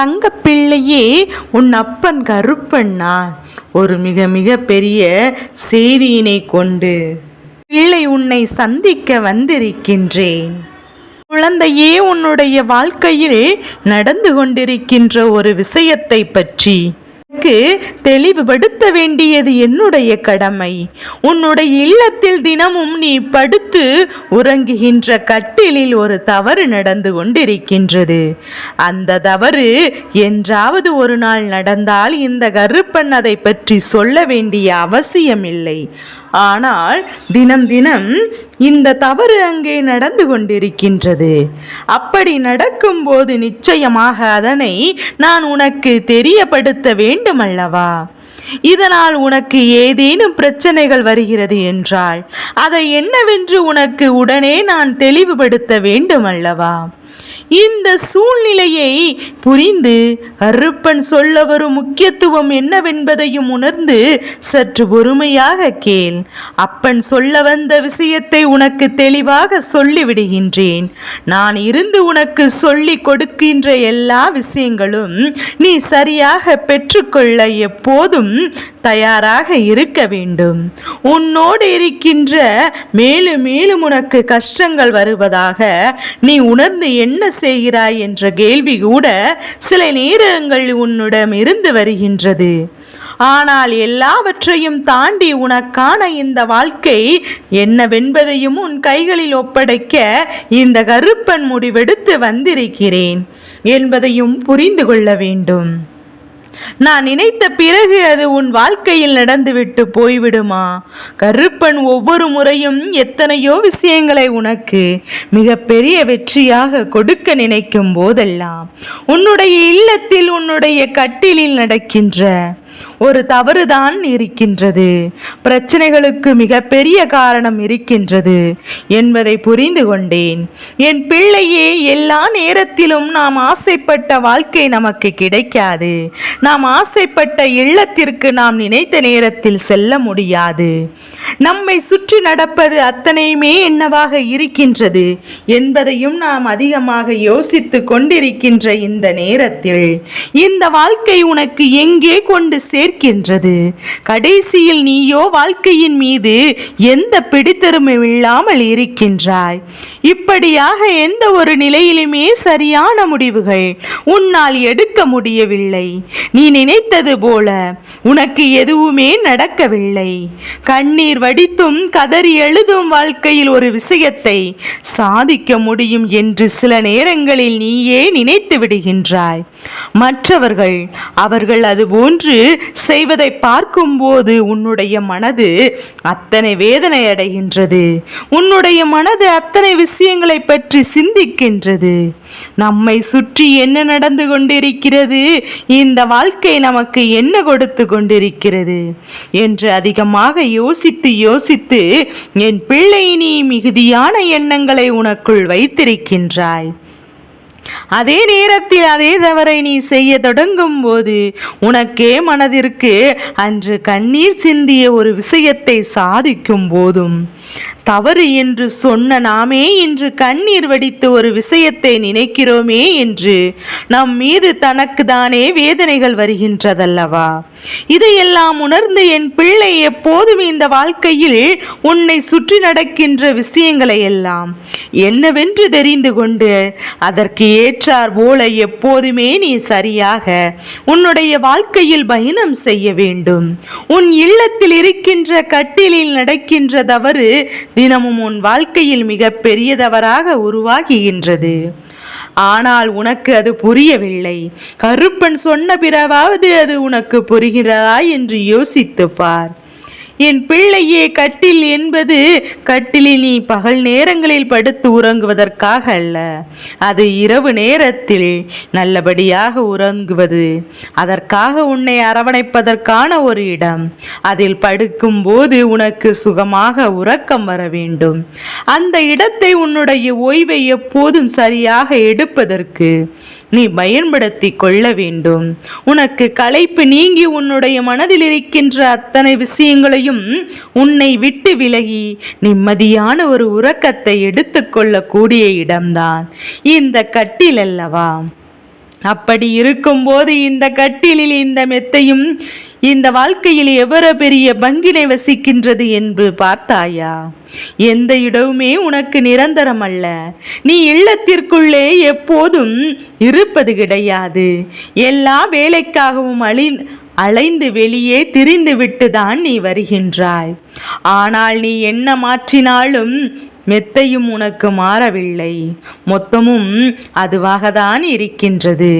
தங்கப்பிள்ளையே உன் அப்பன் கருப்பண்ணா. ஒரு மிக மிக பெரிய செய்தியினை கொண்டு பிள்ளை உன்னை சந்திக்க வந்திருக்கின்றேன். குழந்தையே உன்னுடைய வாழ்க்கையில் நடந்து கொண்டிருக்கின்ற ஒரு விஷயத்தை பற்றி எனக்கு தெளிவுபடுத்த வேண்டியது என்னுடைய கடமை. உன்னுடைய இல்லத்தில் தினமும் நீ படுத்து உறங்குகின்ற கட்டிலில் ஒரு தவறு நடந்து கொண்டிருக்கின்றது. அந்த தவறு என்றாவது ஒரு நாள் நடந்தால் இந்த கருப்பன் அதை பற்றி சொல்ல வேண்டிய அவசியமில்லை. ஆனால் தினம் தினம் இந்த தவறு அங்கே நடந்து கொண்டிருக்கின்றது. அப்படி நடக்கும்போது நிச்சயமாக அதனை நான் உனக்கு தெரியப்படுத்த வேண்டுமல்லவா? இதனால் உனக்கு ஏதேனும் பிரச்சனைகள் வருகிறது என்றால் அதை என்னவென்று உனக்கு உடனே நான் தெளிவுபடுத்த வேண்டுமல்லவா? இந்த சூழ்நிலையை புரிந்து கருப்பன் சொல்ல வரும் முக்கியத்துவம் என்னவென்பதையும் உணர்ந்து சற்று பொறுமையாக கேள். அப்பன் சொல்ல வந்த விஷயத்தை உனக்கு தெளிவாக சொல்லிவிடுகின்றேன். நான் இருந்து உனக்கு சொல்லி கொடுக்கின்ற எல்லா விஷயங்களும் நீ சரியாக பெற்றுக்கொள்ள எப்போதும் தயாராக இருக்க வேண்டும். உன்னோடு இருக்கின்ற மேலும் மேலும் உனக்கு கஷ்டங்கள் வருவதாக நீ உணர்ந்து என்ன செய்கிறாய் என்ற கேள்வி கூட சில நேரங்கள் உன்னிடம் இருந்து வருகின்றது. ஆனால் எல்லாவற்றையும் தாண்டி உனக்கான இந்த வாழ்க்கை என்னவென்பதையும் உன் கைகளில் ஒப்படைக்க இந்த கருப்பன் முடிவெடுத்து வந்திருக்கிறேன் என்பதையும் புரிந்து கொள்ள வேண்டும். நான் நினைத்த பிறகு அது உன் வாழ்க்கையில் நடந்துவிட்டு போய்விடுமா? கருப்பன் ஒவ்வொரு முறையும் எத்தனையோ விஷயங்களை உனக்கு மிகப்பெரிய வெற்றியாக கொடுக்க நினைக்கும் போதெல்லாம் உன்னுடைய இல்லத்தில் உன்னுடைய கட்டிலில் நடக்கின்ற ஒரு தவறுதான் இருக்கின்றது. பிரச்சனைகளுக்கு மிகப்பெரிய காரணம் இருக்கின்றது என்பதை புரிந்து கொண்டேன். என் பிள்ளையே எல்லா நேரத்திலும் நாம் ஆசைப்பட்ட வாழ்க்கை நமக்கு கிடைக்காது. நாம் ஆசைப்பட்ட இல்லத்திற்கு நாம் நினைத்த நேரத்தில் செல்ல முடியாது. நம்மை சுற்றி நடப்பது அத்தனையுமே என்னவாக இருக்கின்றது என்பதையும் நாம் அதிகமாக யோசித்து கொண்டிருக்கின்ற இந்த நேரத்தில். இந்த வாழ்க்கை உனக்கு எங்கே கொண்டு சேர்க்கின்றது. கடைசியில் நீயோ வாழ்க்கையின் மீது எந்த பிடித்தருமும் இல்லாமல் இருக்கின்றாய். இப்படியாக எந்த ஒரு நிலையிலுமே சரியான முடிவுகள் உன்னால் எடுக்க முடியவில்லை. நீ நினைத்தது போல உனக்கு எதுவுமே நடக்கவில்லை. கண்ணீர் வடித்தும் கதறி எழுதும் வாழ்க்கையில் ஒரு விஷயத்தை சாதிக்க முடியும் என்று சில நேரங்களில் நீயே நினைத்து விடுகின்றாய். மற்றவர்கள் அவர்கள் அதுபோன்று செய்வதை பார்க்கும்போது உன்னுடைய மனது அத்தனை வேதனை அடைகின்றது. உன்னுடைய மனது அத்தனை விஷயங்களை பற்றி சிந்திக்கின்றது. நம்மை சுற்றி என்ன நடந்து கொண்டிருக்கிறது? இந்த வாழ்க்கை நமக்கு என்ன கொடுத்து கொண்டிருக்கிறது? என்று அதிகமாக யோசித்து யோசித்து என் பிள்ளை நீ மிகுதியான எண்ணங்களை உனக்குள் வைத்திருக்கின்றாய். அதே நேரத்தில் அதே தவறை நீ செய்ய தொடங்கும் போது உனக்கே மனதிற்கு அன்று கண்ணீர் சிந்திய ஒரு விஷயத்தை சாதிக்கும் போதும். தவறு என்று சொன்ன நாமே இன்று கண்ணீர் வடித்து ஒரு விஷயத்தை நினைக்கிறோமே என்று நம் மீது தனக்கு தானே வேதனைகள் வருகின்றதல்லவா? இதையெல்லாம் உணர்ந்து என் பிள்ளை எப்போதும் இந்த வாழ்க்கையில் உன்னை சுற்றி நடக்கின்ற விஷயங்களை எல்லாம் என்னவென்று தெரிந்து கொண்டு அதற்கு ஏற்றார் போல எப்போதுமே நீ சரியாக உன்னுடைய வாழ்க்கையில் பயணம் செய்ய வேண்டும். உன் இல்லத்தில் இருக்கின்ற கட்டிலில் நடக்கின்ற தவறு தினமும் உன் வாழ்க்கையில் மிக பெரியதவராக உருவாகின்றது ஆனால் உனக்கு அது புரியவில்லை. கருப்பன் சொன்ன பிறவாவது அது உனக்கு புரிகிறதா என்று யோசித்துப்பார் என் பிள்ளையே கட்டில் என்பது கட்டிலில் நீ பகல் நேரங்களில் படுத்து உறங்குவதற்காக அல்ல. அது இரவு நேரத்தில் நல்லபடியாக உறங்குவது. அதற்காக உன்னை அரவணைப்பதற்கான ஒரு இடம். அதில் படுக்கும்போது உனக்கு சுகமாக உறக்கம் வர வேண்டும். அந்த இடத்தை உன்னுடைய ஓய்வை எப்போதும் சரியாக எடுப்பதற்கு நீ பயன்படுத்தி கொள்ள வேண்டும். உனக்கு களைப்பு நீங்கி உன்னுடைய மனதில் இருக்கின்ற அத்தனை விஷயங்களையும் உன்னை விட்டு விலகி நிம்மதியான ஒரு உறக்கத்தை எடுத்துக்கொள்ளக்கூடிய இடம்தான். இந்த கட்டில் அல்லவா? அப்படி இருக்கும்போது இந்த கட்டிலில் இந்த மெத்தையும் இந்த வாழ்க்கையில் எவ்வளவு பெரிய பங்கினை வசிக்கின்றது என்று பார்த்தாயா? எந்த இடமுமே உனக்கு நிரந்தரம் அல்ல. நீ இல்லத்திற்குள்ளே எப்போதும் இருப்பது கிடையாது. எல்லா வேலைக்காகவும் அழி அலைந்து வெளியே திரிந்து விட்டுதான் நீ வருகின்றாய். ஆனால் நீ என்ன மாற்றினாலும் மெத்தையும் உனக்கு மாறவில்லை. மொத்தமும் அதுவாகத்தான் இருக்கின்றது.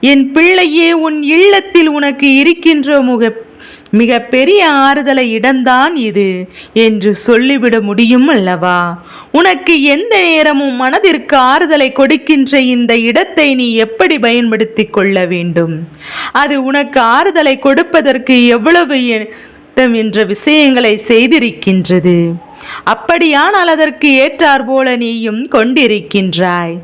என் பிள்ளையே உன் இல்லத்தில் உனக்கு இருக்கின்ற முக மிக பெரிய ஆறுதலை இடம்தான் இது என்று சொல்லிவிட முடியும் அல்லவா? உனக்கு எந்த நேரமும் மனதிற்கு ஆறுதலை கொடுக்கின்ற இந்த இடத்தை நீ எப்படி பயன்படுத்தி கொள்ள வேண்டும்? அது உனக்கு ஆறுதலை கொடுப்பதற்கு எவ்வளவு எட்டம் என்ற விஷயங்களை செய்திருக்கின்றது. அப்படியானால் அதற்கு ஏற்றாற்போல நீயும் கொண்டிருக்கின்றாய்.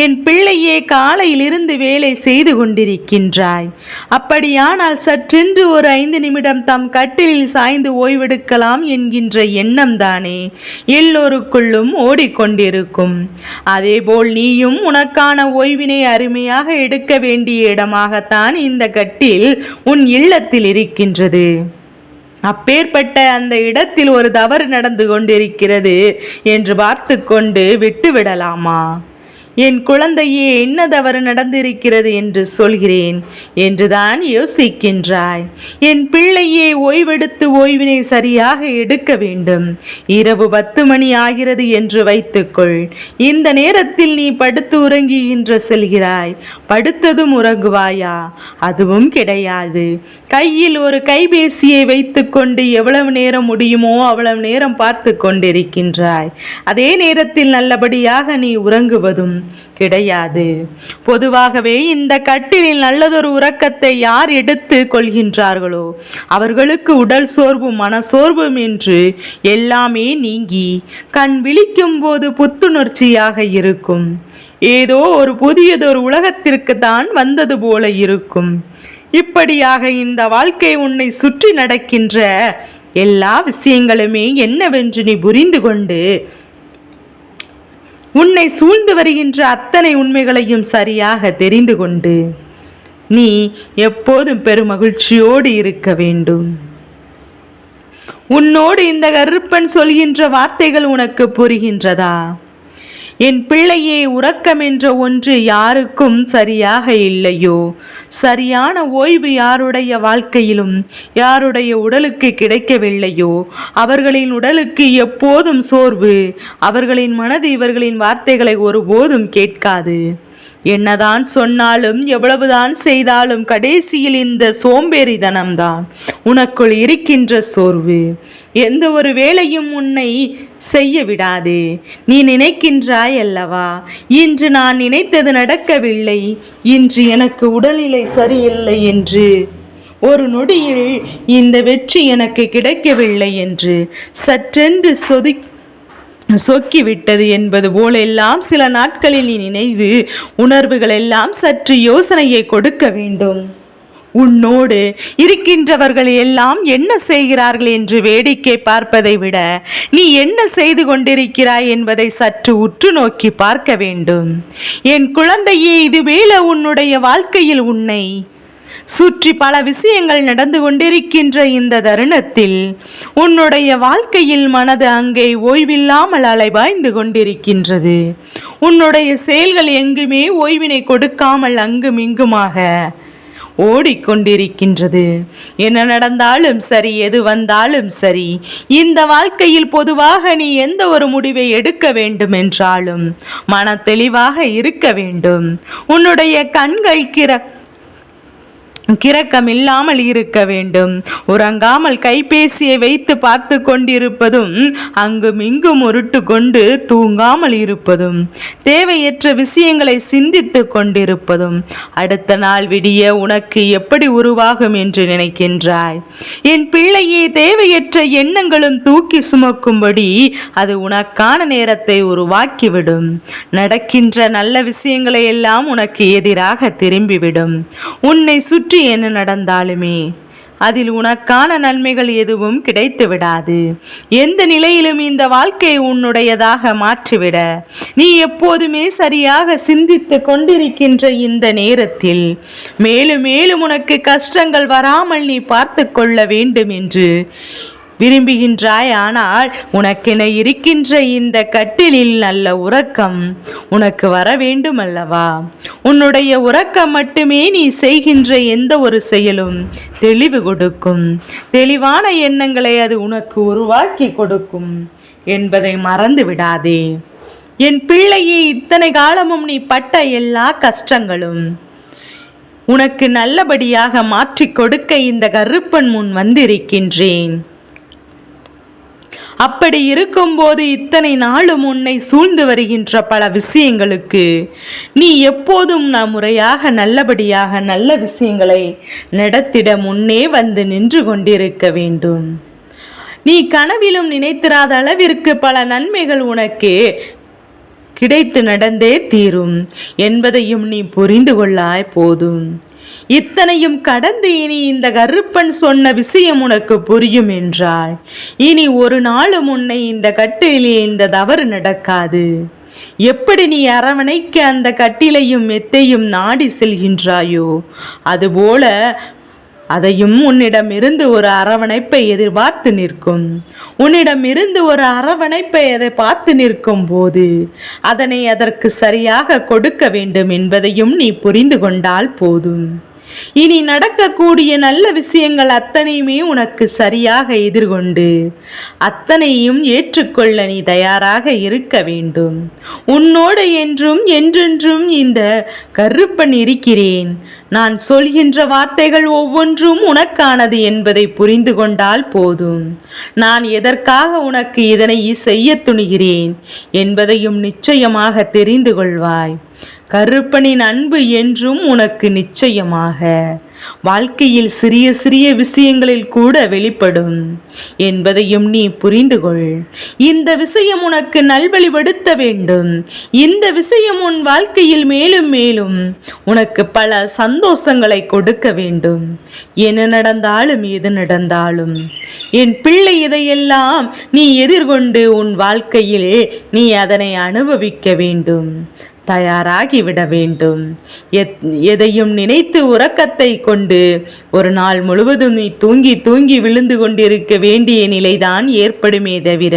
என் பிள்ளையே காலையிலிருந்து வேலை செய்து கொண்டிருக்கின்றாய். அப்படியானால் சற்றென்று ஒரு ஐந்து நிமிடம் தம் கட்டிலில் சாய்ந்து ஓய்வெடுக்கலாம் என்கின்ற எண்ணம் தானே எல்லோருக்குள்ளும் ஓடிக்கொண்டிருக்கும். அதேபோல் நீயும் உனக்கான ஓய்வினை அருமையாக எடுக்க வேண்டிய இடமாகத்தான் இந்த கட்டில் உன் இல்லத்தில் இருக்கின்றது. அப்பேற்பட்ட அந்த இடத்தில் ஒரு தவறு நடந்து கொண்டிருக்கிறது என்று பார்த்து கொண்டு விட்டுவிடலாமா? என் குழந்தையே என்ன தவறு நடந்திருக்கிறது என்று சொல்கிறேன் என்றுதான் யோசிக்கின்றாய். என் பிள்ளையே ஓய்வெடுத்து ஓய்வினை சரியாக எடுக்க வேண்டும். இரவு பத்து மணி ஆகிறது என்று வைத்துக்கொள். இந்த நேரத்தில் நீ படுத்து உறங்குகின்ற செல்கிறாய். படுத்ததும் உறங்குவாயா? அதுவும் கிடையாது. கையில் ஒரு கைபேசியை வைத்துக்கொண்டு எவ்வளவு நேரம் முடியுமோ அவ்வளவு நேரம் பார்த்து கொண்டிருக்கின்றாய். அதே நேரத்தில் நல்லபடியாக நீ உறங்குவதும் கிடையாது. பொதுவாகவே இந்த கட்டிலில் நல்லதொரு உறக்கத்தை யார் எடுத்து கொள்கின்றார்களோ அவர்களுக்கு உடல் சோர்வும் மனசோர்வும் என்று எல்லாமே நீங்கி கண் விழிக்கும் போது புத்துணர்ச்சியாக இருக்கும். ஏதோ ஒரு புதியதொரு உலகத்திற்கு தான் வந்தது போல இருக்கும். இப்படியாக இந்த வாழ்க்கை உன்னை சுற்றி நடக்கின்ற எல்லா விஷயங்களுமே என்னவென்று நீ புரிந்து கொண்டு உன்னை சூழ்ந்து வருகின்ற அத்தனை உண்மைகளையும் சரியாக தெரிந்து கொண்டு நீ எப்போதும் பெருமகிழ்ச்சியோடு இருக்க வேண்டும். உன்னோடு இந்த கருப்பன் சொல்கின்ற வார்த்தைகள் உனக்கு புரிகின்றதா? என் பிள்ளையே உறக்கம் என்ற ஒன்று யாருக்கும் சரியாக இல்லையோ? சரியான ஓய்வு யாருடைய வாழ்க்கையிலும் யாருடைய உடலுக்கு கிடைக்கவில்லையோ? அவர்களின் உடலுக்கு எப்போதும் சோர்வு. அவர்களின் மனது இவர்களின் வார்த்தைகளை ஒருபோதும் கேட்காது. என்னதான் சொன்னாலும் எவ்வளவுதான் செய்தாலும் கடைசியில் இந்த சோம்பேறிதனம்தான் உனக்குள் இருக்கின்ற சோர்வு. எந்த ஒரு வேலையும் உன்னை செய்ய விடாது. நீ நினைக்கின்றாய் அல்லவா? இன்று நான் நினைத்தது நடக்கவில்லை. இன்று எனக்கு உடல்நிலை சரியில்லை என்று. ஒரு நொடியில் இந்த வெற்றி எனக்கு கிடைக்கவில்லை என்று. சற்றென்று சொதி சொக்கிவிட்டது என்பது போலெல்லாம் சில நாட்களில் நீ நினைவு உணர்வுகள் எல்லாம் சற்று யோசனையை கொடுக்க வேண்டும். உன்னோடு இருக்கின்றவர்கள் எல்லாம் என்ன செய்கிறார்கள் என்று வேடிக்கை பார்ப்பதை விட நீ என்ன செய்து கொண்டிருக்கிறாய் என்பதை சற்று உற்று நோக்கி பார்க்க வேண்டும். என் குழந்தையே இதுவேல உன்னுடைய வாழ்க்கையில் உன்னை சுற்றி பல விஷயங்கள் நடந்து கொண்டிருக்கின்ற இந்த தருணத்தில் உன்னுடைய வாழ்க்கையில் மனது அங்கே ஓய்வில்லாமல் அலைபாய்ந்து கொண்டிருக்கின்றது. உன்னுடைய செயல்கள் எங்குமே ஓய்வினை கொடுக்காமல் அங்கும் இங்குமாக ஓடிக்கொண்டிருக்கின்றது. என்ன நடந்தாலும் சரி எது வந்தாலும் சரி இந்த வாழ்க்கையில் பொதுவாக நீ எந்த ஒரு முடிவை எடுக்க வேண்டும் என்றாலும் மன தெளிவாக இருக்க வேண்டும். உன்னுடைய கண்கள் கிற கிறக்கம் இல்லாமல் இருக்க வேண்டும். உறங்காமல் கைபேசியை வைத்து பார்த்து கொண்டிருப்பதும் அங்கும் இங்கும் உருட்டு கொண்டு தூங்காமல் இருப்பதும் தேவையற்ற விஷயங்களை சிந்தித்து கொண்டிருப்பதும். அடுத்த நாள் விடிய உனக்கு எப்படி உருவாகும் என்று நினைக்கின்றாய்? என் பிள்ளையே தேவையற்ற எண்ணங்களும் தூக்கி சுமக்கும்படி அது உனக்கான நேரத்தை உருவாக்கிவிடும். நடக்கின்ற நல்ல விஷயங்களை எல்லாம் உனக்கு எதிராக திரும்பிவிடும். உன்னை சுற்றி சுற்றி என்ன நடந்தாலுமே அதில் உனக்கான நன்மைகள் எதுவும் கிடைத்து விடாது எந்த நிலையிலும் இந்த வாழ்க்கையை உன்னுடையதாக மாற்றிவிட. நீ எப்போதுமே சரியாக சிந்தித்து கொண்டிருக்கின்ற இந்த நேரத்தில் மேலும் மேலும் உனக்கு கஷ்டங்கள் வராமல் நீ பார்த்து கொள்ள வேண்டும் என்று விரும்புகின்றாய் ஆனால் உனக்கென இருக்கின்ற இந்த கட்டிலில் நல்ல உறக்கம் உனக்கு வர வேண்டும் அல்லவா உன்னுடைய உறக்கம் மட்டுமே நீ செய்கின்ற எந்த ஒரு செயலும் தெளிவு கொடுக்கும். தெளிவான எண்ணங்களை அது உனக்கு உருவாக்கி கொடுக்கும் என்பதை மறந்து விடாதே என் பிள்ளையே இத்தனை காலமும் நீ பட்ட எல்லா கஷ்டங்களும் உனக்கு நல்லபடியாக மாற்றிக் கொடுக்க இந்த கருப்பன் முன் வந்திருக்கின்றேன். அப்படி இருக்கும்போது இத்தனை நாளும் உன்னை சூழ்ந்து வருகின்ற பல விஷயங்களுக்கு நீ எப்போதும் நான் முறையாக நல்லபடியாக நல்ல விஷயங்களை நடத்திட முன்னே வந்து நின்று கொண்டிருக்க வேண்டும். நீ கனவிலும் நினைத்திராத அளவிற்கு பல நன்மைகள் உனக்கு கிடைத்து நடந்தே தீரும் என்பதையும் நீ புரிந்து கொள்ளாய் போதும். இத்தனையும் கடந்து இனி இந்த கருப்பன் சொன்ன விஷயம் உனக்கு புரியும் என்றாய் இனி ஒரு நாளும் உன்னை இந்த கட்டிலே இந்த தவறு நடக்காது. எப்படி நீ அரவணைக்க அந்த கட்டிலையும் மெத்தையும் நாடி செல்கின்றாயோ அதுபோல அதையும் உன்னிடமிருந்து ஒரு அரவணைப்பை எதிர்பார்த்து நிற்கும். உன்னிடமிருந்து ஒரு அரவணைப்பை அதை பார்த்து நிற்கும் போது அதனை அதற்கு சரியாக கொடுக்க வேண்டும் என்பதையும் நீ புரிந்து கொண்டால் போதும். இனி நடக்கக்கூடிய நல்ல விஷயங்கள் அத்தனையுமே உனக்கு சரியாக எதிர்கொண்டு அத்தனையும் ஏற்றுக்கொள்ள நீ தயாராக இருக்க வேண்டும். உன்னோடு என்றும் என்றென்றும் இந்த கருப்பன் இருக்கிறேன். நான் சொல்கின்ற வார்த்தைகள் ஒவ்வொன்றும் உனக்கானது என்பதை புரிந்து கொண்டால் போதும். நான் எதற்காக உனக்கு இதனை செய்ய துணிகிறேன் என்பதையும் நிச்சயமாக தெரிந்து கொள்வாய். கருப்பனின் அன்பு என்றும் உனக்கு நிச்சயமாக. வாழ்க்கையில் சிறிய சிறிய விஷயங்களில் கூட வெளிப்படும். என்பதையும் நீ புரிந்து கொள். இந்த விஷயம் உனக்கு நல்வழிப்படுத்த வேண்டும். இந்த விஷயம் உன் வாழ்க்கையில் மேலும் மேலும் உனக்கு பல சந்தோஷங்களை கொடுக்க வேண்டும். என்ன நடந்தாலும் எது நடந்தாலும். என் பிள்ளை இதையெல்லாம் நீ எதிர்கொண்டு உன் வாழ்க்கையில் நீ அதனை அனுபவிக்க வேண்டும். தயாராகிவிட வேண்டும். எதையும் நினைத்து உறக்கத்தை கொண்டு ஒரு நாள் முழுவதும் நீ தூங்கி தூங்கி விழுந்து கொண்டிருக்க வேண்டிய நிலைதான் ஏற்படுமே தவிர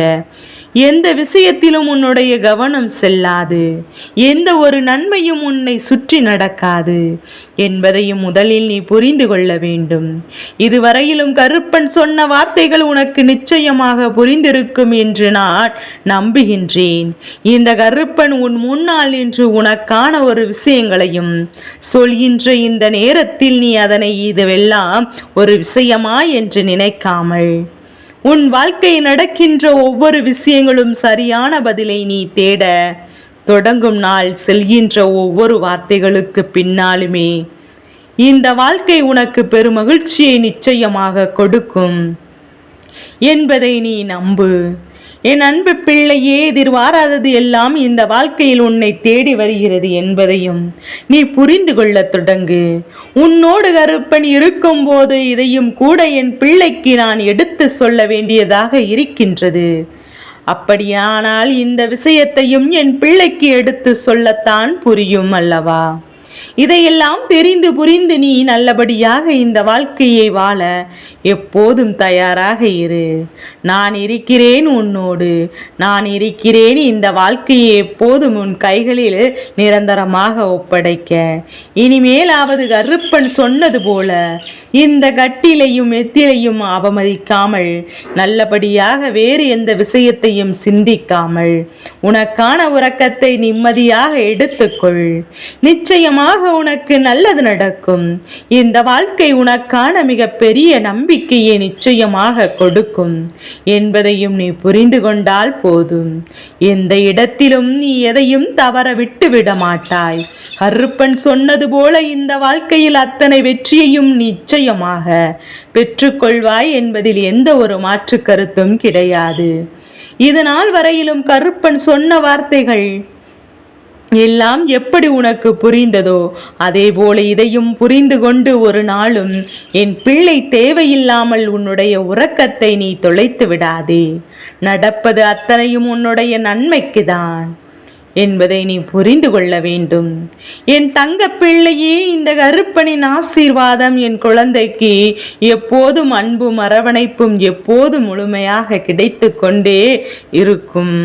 எந்த விஷயத்திலும் உன்னுடைய கவனம் செல்லாது. எந்த ஒரு நன்மையும் உன்னை சுற்றி நடக்காது. என்பதையும் முதலில் நீ புரிந்து கொள்ள வேண்டும். இதுவரையிலும் கருப்பன் சொன்ன வார்த்தைகள் உனக்கு நிச்சயமாக புரிந்திருக்கும் என்று நான் நம்புகின்றேன். இந்த கருப்பன் உன் முன்னால் இன்று உனக்கான ஒரு விஷயங்களையும் சொல்கின்ற இந்த நேரத்தில் நீ அதனை இதுவெல்லாம் ஒரு விஷயமா என்று நினைக்காமல் உன் வாழ்க்கை நடக்கின்ற ஒவ்வொரு விஷயங்களும் சரியான பதிலை நீ தேட. தொடங்கும் நாள் செல்கின்ற ஒவ்வொரு வார்த்தைகளுக்கு பின்னாலுமே இந்த வாழ்க்கை உனக்கு பெருமகிழ்ச்சியை நிச்சயமாக கொடுக்கும் என்பதை நீ நம்பு. என் அன்பு பிள்ளையே எதிர்வாராதது எல்லாம் இந்த வாழ்க்கையில் உன்னை தேடி வருகிறது என்பதையும் நீ புரிந்து கொள்ள தொடங்கு. உன்னோடு கருப்பன் இருக்கும்போது இதையும் கூட என் பிள்ளைக்கு நான் எடுத்து சொல்ல வேண்டியதாக இருக்கின்றது. அப்படியானால் இந்த விஷயத்தையும் என் பிள்ளைக்கு எடுத்து சொல்லத்தான் புரியும் அல்லவா? இதையெல்லாம் தெரிந்து புரிந்து நீ நல்லபடியாக இந்த வாழ்க்கையை வாழ எப்போதும் தயாராக இரு. நான் இருக்கிறேன் உன்னோடு. நான் இருக்கிறேன் இந்த வாழ்க்கையை எப்போதும் உன் கைகளில் நிரந்தரமாக ஒப்படைக்க. இனிமேலாவது கருப்பன் சொன்னது போல இந்த கட்டிலையும் எத்திலையும் அவமதிக்காமல் நல்லபடியாக வேறு எந்த விஷயத்தையும் சிந்திக்காமல் உனக்கான உறக்கத்தை நிம்மதியாக எடுத்துக்கொள். நிச்சயமாக உனக்கு நல்லது நடக்கும். இந்த வாழ்க்கை உனக்கான மிக பெரிய நம்பிக்கையை நிச்சயமாக கொடுக்கும். என்பதையும் நீ புரிந்து கொண்டால் போதும். எந்த இடத்திலும் நீ எதையும் தவற விட்டு விட மாட்டாய். கருப்பன் சொன்னது போல இந்த வாழ்க்கையில் அத்தனை வெற்றியையும் நிச்சயமாக பெற்றுக்கொள்வாய் என்பதில் எந்த ஒரு மாற்று கருத்தும் கிடையாது. இது நாள் வரையிலும் கருப்பன் சொன்ன வார்த்தைகள் எல்லாம் எப்படி உனக்கு புரிந்ததோ அதேபோல இதையும் புரிந்து கொண்டு ஒரு நாளும் என் பிள்ளை தேவையில்லாமல் உன்னுடைய உறக்கத்தை நீ தொலைத்து விடாதே. நடப்பது அத்தனையும் உன்னுடைய நன்மைக்குதான் என்பதை நீ புரிந்து கொள்ள வேண்டும். என் தங்க பிள்ளையே இந்த கருப்பனின் ஆசீர்வாதம் என் குழந்தைக்கு எப்போதும் அன்பும் அரவணைப்பும் எப்போதும் முழுமையாக கிடைத்து கொண்டே இருக்கும்.